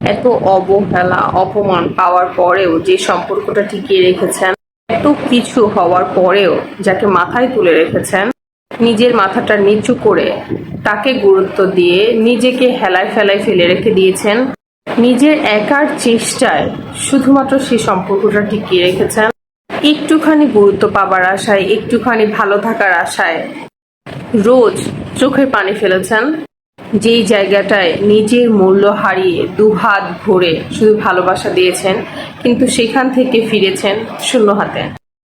এত অবহেলা, অপমান পাওয়ার পরেও যে সম্পর্কটা টিকিয়ে রেখেছেন, এত কিছু হওয়ার পরেও যাকে মাথায় তুলে রেখেছেন, নিজের মাথাটা নিচু করে তাকে গুরুত্ব দিয়ে নিজেকে হেলায় ফেলায় ফেলে রেখে দিয়েছেন, নিজের একার চেষ্টায় শুধুমাত্র সেই সম্পর্কটা টিকিয়ে রেখেছেন, একটুখানি গুরুত্ব পাবার আশায়, একটুখানি ভালো থাকার আশায় রোজ চোখের পানি ফেলেছেন যেই জায়গাটায় নিজের মূল্য হারিয়ে দুহাত ভরে শুধু ভালোবাসা দিয়েছেন, কিন্তু সেখান থেকে ফিরেছেন শূন্য হাতে।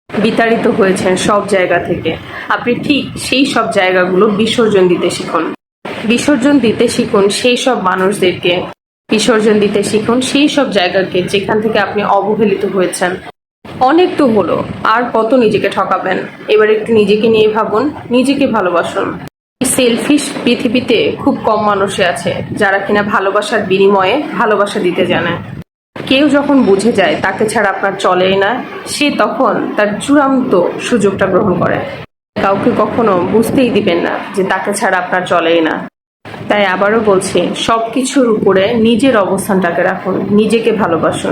বিতাড়িত হয়েছেন সব জায়গা থেকে। আপনি ঠিক সেই সব জায়গাগুলো বিসর্জন দিতে শিখুন। বিসর্জন দিতে শিখুন সেই সব মানুষদেরকে। বিসর্জন দিতে শিখুন সেই সব জায়গাকে যেখান থেকে আপনি অবহেলিত হয়েছেন। অনেক তো হলো, আর কত নিজেকে ঠকাবেন। এবার একটু নিজেকে নিয়ে ভাবুন, নিজেকে ভালোবাসুন। সেলফিশ পৃথিবীতে খুব কম মানুষই আছে, যারা কিনা ভালোবাসার বিনিময়ে ভালোবাসা দিতে জানে। কেউ যখন বুঝে যায় তাকে ছাড়া আপনার চলেই না, সে তখন তার চূড়ান্ত সুযোগটা গ্রহণ করে। কাউকে কখনো বুঝতেই দিবেন না যে তাকে ছাড়া আপনার চলেই না। তাই আবারও বলছি, সবকিছুর উপরে নিজের অবস্থানটাকে রাখুন, নিজেকে ভালোবাসুন।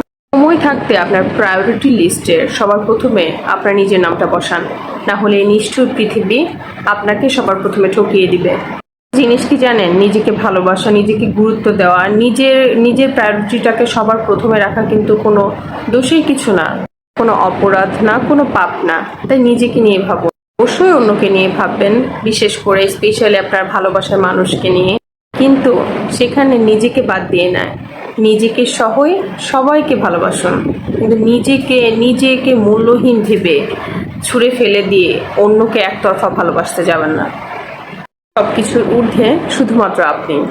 সময় থাকতে আপনার প্রায়োরিটি লিস্টে সবার প্রথমে আপনার নিজের নামটা বসান। না হলে নিষ্ঠুর পৃথিবী আপনাকে সবার প্রথমে ঠকিয়ে দিবে। জিনিস কি জানেন? নিজেকে ভালোবাসা, নিজেকে গুরুত্ব দেওয়া, নিজের নিজের প্রায়োরিটিটাকে সবার প্রথমে রাখা কিন্তু কোনো দোষের কিছু না। কোনো অপরাধ না, কোনো পাপ না। তাই নিজেকে নিয়ে ভাবুন। অবশ্যই অন্যকে নিয়ে ভাববেন, বিশেষ করে স্পেশালি আপনার ভালোবাসার মানুষকে নিয়ে। কিন্তু সেখানে নিজেকে বাদ দিয়ে নেয়। নিজেকে সহই সবাইকে ভালোবাসুন। কিন্তু নিজেকে নিজেকে মূল্যহীন ভেবে ছুঁড়ে ফেলে দিয়ে অন্যকে একতরফা ভালোবাসতে যাবেন না। সব কিছুর ঊর্ধ্বে শুধুমাত্র আপনি।